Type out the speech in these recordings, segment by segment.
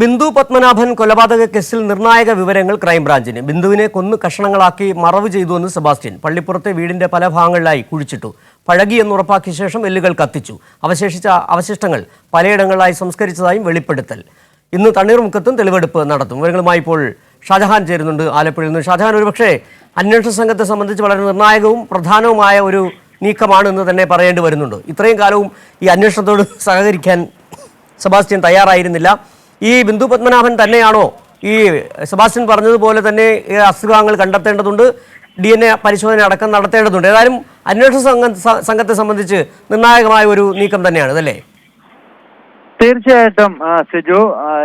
ബിന്ദു പത്മനാഭൻ കൊലപാതക കേസിൽ നിർണായക വിവരങ്ങൾ ക്രൈംബ്രാഞ്ചിന്. ബിന്ദുവിനെ കൊന്നു കഷണങ്ങളാക്കി മറവ് ചെയ്തുവെന്ന് സെബാസ്റ്റ്യൻ. പള്ളിപ്പുറത്തെ വീടിന്റെ പല ഭാഗങ്ങളിലായി കുഴിച്ചിട്ടു. പഴകി എന്നുറപ്പാക്കിയ ശേഷം എല്ലുകൾ കത്തിച്ചു. അവശേഷിച്ച അവശിഷ്ടങ്ങൾ പലയിടങ്ങളിലായി സംസ്കരിച്ചതായും വെളിപ്പെടുത്തൽ. ഇന്ന് തണ്ണീർമുക്കത്തും തെളിവെടുപ്പ് നടത്തും. വിവരങ്ങളുമായി ഇപ്പോൾ ഷാജഹാൻ ചേരുന്നുണ്ട് ആലപ്പുഴയിൽ നിന്ന്. ഷാജഹാൻ ഒരുപക്ഷെ അന്വേഷണ സംഘത്തെ സംബന്ധിച്ച് വളരെ നിർണായകവും പ്രധാനവുമായ ഒരു നീക്കമാണ് എന്ന് തന്നെ പറയേണ്ടി വരുന്നുണ്ട്. ഇത്രയും കാലവും ഈ അന്വേഷണത്തോട് സഹകരിക്കാൻ സെബാസ്റ്റ്യൻ തയ്യാറായിരുന്നില്ല. ഈ ബിന്ദു പത്മനാഭൻ തന്നെയാണോ? ഈ സെബാസ്റ്റ്യൻ പറഞ്ഞതുപോലെ തന്നെ ഈ അസുഖങ്ങൾ കണ്ടെത്തേണ്ടതുണ്ട് ഡി എൻ എ പരിശോധന അടക്കം നടത്തേണ്ടതുണ്ട്. ഏതായാലും അന്വേഷണ സംഘം സംഘത്തെ സംബന്ധിച്ച് നിർണായകമായ ഒരു നീക്കം തന്നെയാണ് അതല്ലേ? തീർച്ചയായിട്ടും സിജു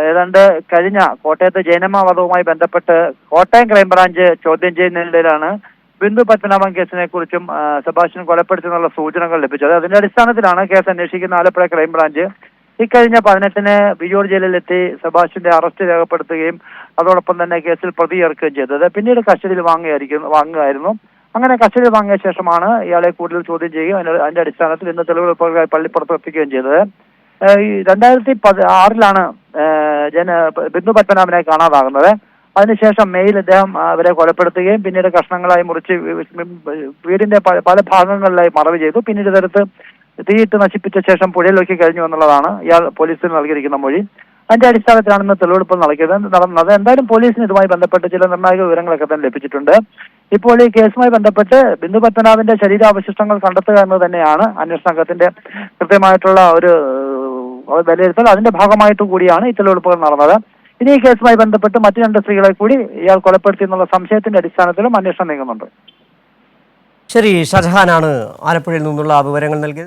ഏതാണ്ട് കഴിഞ്ഞ കോട്ടയത്തെ ജൈനമ്മ ബന്ധപ്പെട്ട് കോട്ടയം ക്രൈംബ്രാഞ്ച് ചോദ്യം ചെയ്യുന്നതിനിടയിലാണ് ബിന്ദു പത്മനാഭൻ കേസിനെ കുറിച്ചും സെബാസ്റ്റ്യൻ കൊലപ്പെടുത്തിയെന്നുള്ള സൂചനകൾ ലഭിച്ചത്. അതിന്റെ അടിസ്ഥാനത്തിലാണ് കേസ് അന്വേഷിക്കുന്ന ആലപ്പുഴ ക്രൈംബ്രാഞ്ച് ഇക്കഴിഞ്ഞ പതിനെട്ടിന് വിജൂർ ജയിലിലെത്തി സെബാസ്റ്റിന്റെ അറസ്റ്റ് രേഖപ്പെടുത്തുകയും അതോടൊപ്പം തന്നെ കേസിൽ പ്രതി ചേർക്കുകയും ചെയ്തത്. പിന്നീട് കസ്റ്റഡിയിൽ വാങ്ങുകയായിരിക്കും വാങ്ങുകയായിരുന്നു. അങ്ങനെ കസ്റ്റഡിയിൽ വാങ്ങിയ ശേഷമാണ് ഇയാളെ കൂടുതൽ ചോദ്യം ചെയ്യുകയും അതിന്റെ അടിസ്ഥാനത്തിൽ ഇന്ന് തെളിവ് പള്ളിപ്പുറത്ത് എത്തിക്കുകയും ചെയ്തത്. ഈ രണ്ടായിരത്തി ആറിലാണ് ജന ബിന്ദു പത്മനാഭനെ കാണാതാകുന്നത്. അതിനുശേഷം മെയിൽ അദ്ദേഹം അവരെ കൊലപ്പെടുത്തുകയും പിന്നീട് കഷ്ണങ്ങളായി മുറിച്ച് വീടിന്റെ പല ഭാഗങ്ങളിലായി മറവ് ചെയ്തു. പിന്നീട് ഇതെടുത്ത് തീയിട്ട് നശിപ്പിച്ച ശേഷം പുഴയിലേക്ക് കഴിഞ്ഞു എന്നുള്ളതാണ് ഇയാൾ പോലീസിന് നൽകിയിരിക്കുന്ന മൊഴി. അതിന്റെ അടിസ്ഥാനത്തിലാണ് ഇന്ന് തെളിവെടുപ്പ് നൽകിയത് നടന്നത് എന്തായാലും പോലീസിന് ഇതുമായി ബന്ധപ്പെട്ട് ചില നിർണായക വിവരങ്ങളൊക്കെ തന്നെ ലഭിച്ചിട്ടുണ്ട്. ഇപ്പോൾ ഈ കേസുമായി ബന്ധപ്പെട്ട് ബിന്ദു പത്മനാഭന്റെ ശരീരാവശിഷ്ടങ്ങൾ കണ്ടെത്തുക എന്ന് തന്നെയാണ് അന്വേഷണ സംഘത്തിന്റെ കൃത്യമായിട്ടുള്ള ഒരു വിലയിരുത്തൽ. അതിന്റെ ഭാഗമായിട്ട് കൂടിയാണ് ഈ തെളിവെടുപ്പുകൾ നടന്നത്. ഇനി ഈ കേസുമായി ബന്ധപ്പെട്ട് മറ്റു രണ്ട് സ്ത്രീകളെ കൂടി ഇയാൾ കൊലപ്പെടുത്തി എന്നുള്ള സംശയത്തിന്റെ അടിസ്ഥാനത്തിലും അന്വേഷണം നീങ്ങുന്നുണ്ട്. ശരി ഷജഹാനാണ് ആലപ്പുഴയിൽ നിന്നുള്ള വിവരങ്ങൾ നൽകിയത്.